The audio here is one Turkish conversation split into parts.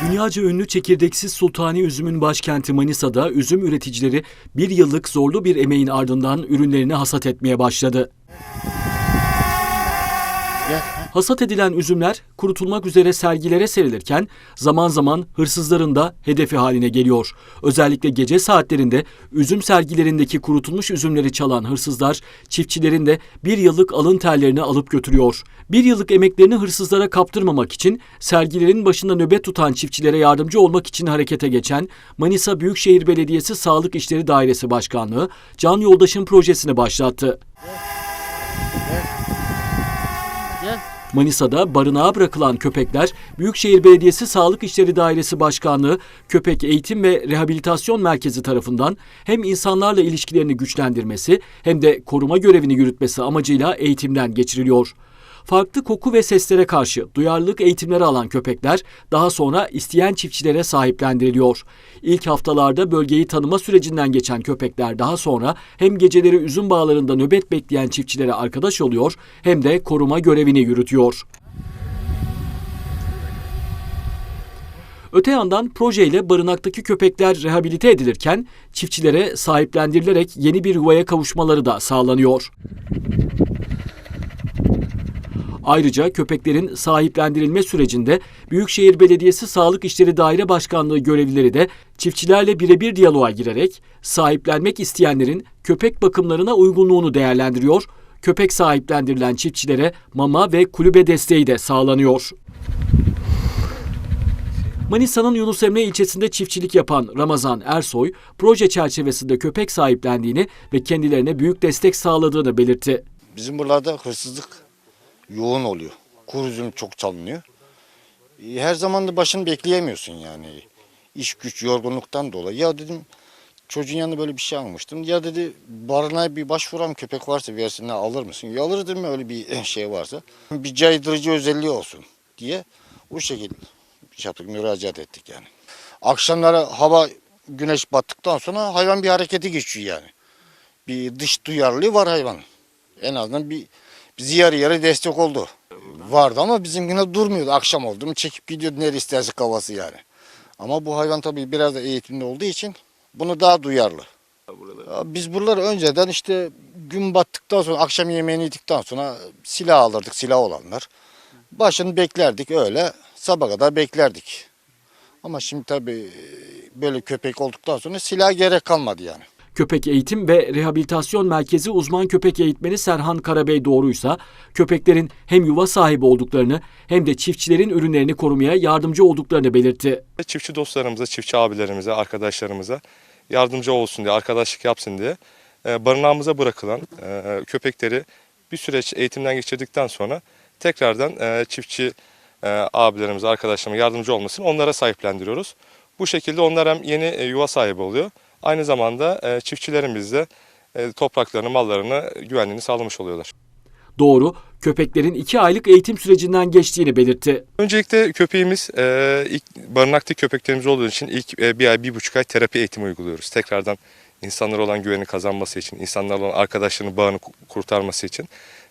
Dünyaca ünlü çekirdeksiz sultani üzümün başkenti Manisa'da üzüm üreticileri bir yıllık zorlu bir emeğin ardından ürünlerini hasat etmeye başladı. Hasat edilen üzümler kurutulmak üzere sergilere serilirken zaman zaman hırsızların da hedefi haline geliyor. Özellikle gece saatlerinde üzüm sergilerindeki kurutulmuş üzümleri çalan hırsızlar çiftçilerin de bir yıllık alın terlerini alıp götürüyor. Bir yıllık emeklerini hırsızlara kaptırmamak için sergilerin başında nöbet tutan çiftçilere yardımcı olmak için harekete geçen Manisa Büyükşehir Belediyesi Sağlık İşleri Dairesi Başkanlığı Can Yoldaş'ın projesini başlattı. Manisa'da barınağa bırakılan köpekler Büyükşehir Belediyesi Sağlık İşleri Dairesi Başkanlığı Köpek Eğitim ve Rehabilitasyon Merkezi tarafından hem insanlarla ilişkilerini güçlendirmesi hem de koruma görevini yürütmesi amacıyla eğitimden geçiriliyor. Farklı koku ve seslere karşı duyarlılık eğitimleri alan köpekler daha sonra isteyen çiftçilere sahiplendiriliyor. İlk haftalarda bölgeyi tanıma sürecinden geçen köpekler daha sonra hem geceleri üzüm bağlarında nöbet bekleyen çiftçilere arkadaş oluyor hem de koruma görevini yürütüyor. Öte yandan projeyle barınaktaki köpekler rehabilite edilirken çiftçilere sahiplendirilerek yeni bir yuvaya kavuşmaları da sağlanıyor. Ayrıca köpeklerin sahiplendirilme sürecinde Büyükşehir Belediyesi Sağlık İşleri Daire Başkanlığı görevlileri de çiftçilerle birebir diyaloğa girerek sahiplenmek isteyenlerin köpek bakımlarına uygunluğunu değerlendiriyor. Köpek sahiplendirilen çiftçilere mama ve kulübe desteği de sağlanıyor. Manisa'nın Yunus Emre ilçesinde çiftçilik yapan Ramazan Ersoy, proje çerçevesinde köpek sahiplendiğini ve kendilerine büyük destek sağladığını belirtti. Bizim buralarda hırsızlık yoğun oluyor. Kuru üzüm çok çalınıyor. E, Her zaman da başını bekleyemiyorsun yani. İş güç yorgunluktan dolayı. Ya dedim çocuğun yanında böyle bir şey almıştım. Ya dedi barınağa bir başvuran köpek varsa versine alır mısın? Ya alır dedim öyle bir şey varsa. Bir caydırıcı özelliği olsun diye o şekilde şey yaptık, müracaat ettik yani. Akşamları hava güneş battıktan sonra hayvan bir harekete geçiyor yani. Bir dış duyarlılığı var hayvanın. En azından bir bizi yarı yarı destek oldu. Vardı ama bizimkine durmuyordu. Akşam oldu mu çekip gidiyordu nereye isterse kafası yani. Ama bu hayvan tabii biraz da eğitimli olduğu için bunu daha duyarlı. Ya Biz buraları önceden işte gün battıktan sonra akşam yemeğini yedikten sonra silah alırdık silah olanlar. Başını beklerdik öyle sabah kadar beklerdik. Ama şimdi tabii böyle köpek olduktan sonra silah gerek kalmadı yani. Köpek Eğitim ve Rehabilitasyon Merkezi uzman köpek eğitmeni Serhan Karabey doğruysa köpeklerin hem yuva sahibi olduklarını hem de çiftçilerin ürünlerini korumaya yardımcı olduklarını belirtti. Çiftçi dostlarımıza, çiftçi abilerimize, arkadaşlarımıza yardımcı olsun diye, arkadaşlık yapsın diye e, barınağımıza bırakılan e, köpekleri bir süreç eğitimden geçirdikten sonra tekrardan e, çiftçi abilerimize, arkadaşlarıma yardımcı olmasın onlara sahiplendiriyoruz. Bu şekilde onlar hem yeni yuva sahibi oluyor. Aynı zamanda e, çiftçilerimiz de e, topraklarını, mallarını güvenliğini sağlamış oluyorlar. Doğru, köpeklerin iki aylık eğitim sürecinden geçtiğini belirtti. Öncelikle köpeğimiz, e, ilk barınaktaki köpeklerimiz olduğu için ilk e, bir ay, bir buçuk ay terapi eğitimi uyguluyoruz. Tekrardan insanlara olan güveni kazanması için, insanlarla olan arkadaşlarının bağını ku- kurtarması için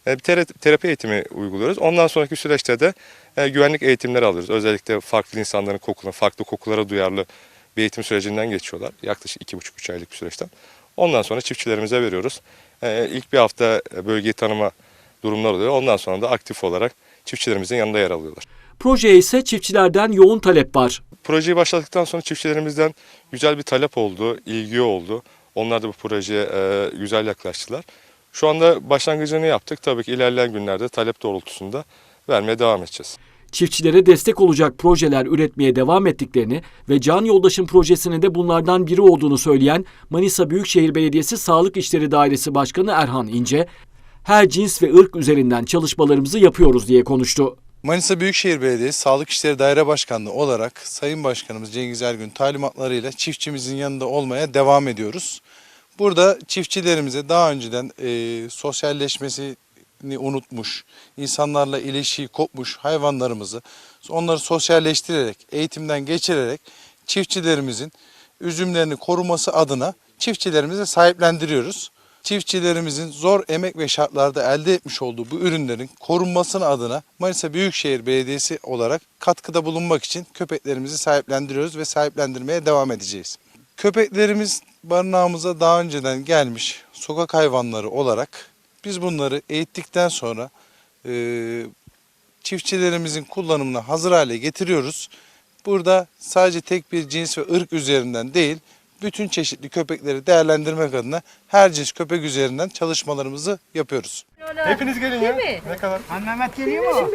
e, bir tera- terapi eğitimi uyguluyoruz. Ondan sonraki süreçte de e, güvenlik eğitimleri alıyoruz. Özellikle farklı insanların kokularına, farklı kokulara duyarlı bir eğitim sürecinden geçiyorlar. Yaklaşık iki buçuk, üç aylık bir süreçten. Ondan sonra çiftçilerimize veriyoruz. E, ilk bir hafta bölgeyi tanıma durumlar oluyor. Ondan sonra da aktif olarak çiftçilerimizin yanında yer alıyorlar. Projeye ise çiftçilerden yoğun talep var. Projeyi başladıktan sonra çiftçilerimizden güzel bir talep oldu, ilgi oldu. Onlar da bu projeye e, güzel yaklaştılar. Şu anda başlangıcını yaptık. Tabii ki ilerleyen günlerde talep doğrultusunda vermeye devam edeceğiz. Çiftçilere destek olacak projeler üretmeye devam ettiklerini ve Can Yoldaş'ın projesinin de bunlardan biri olduğunu söyleyen Manisa Büyükşehir Belediyesi Sağlık İşleri Dairesi Başkanı Erhan İnce, her cins ve ırk üzerinden çalışmalarımızı yapıyoruz diye konuştu. Manisa Büyükşehir Belediyesi Sağlık İşleri Daire Başkanlığı olarak Sayın Başkanımız Cengiz Ergün talimatlarıyla çiftçimizin yanında olmaya devam ediyoruz. Burada çiftçilerimize daha önceden e, sosyalleşmesini unutmuş, insanlarla ilişiği kopmuş hayvanlarımızı onları sosyalleştirerek, eğitimden geçirerek çiftçilerimizin üzümlerini koruması adına çiftçilerimize sahiplendiriyoruz. çiftçilerimizin zor emek ve şartlarda elde etmiş olduğu bu ürünlerin korunmasını adına Manisa Büyükşehir Belediyesi olarak katkıda bulunmak için köpeklerimizi sahiplendiriyoruz ve sahiplendirmeye devam edeceğiz. Köpeklerimiz barınağımıza daha önceden gelmiş sokak hayvanları olarak biz bunları eğittikten sonra e, çiftçilerimizin kullanımına hazır hale getiriyoruz. Burada sadece tek bir cins ve ırk üzerinden değil, bütün çeşitli köpekleri değerlendirmek adına her cins köpek üzerinden çalışmalarımızı yapıyoruz. Hepiniz gelin ya. Ne kadar? Mehmet geliyor mu?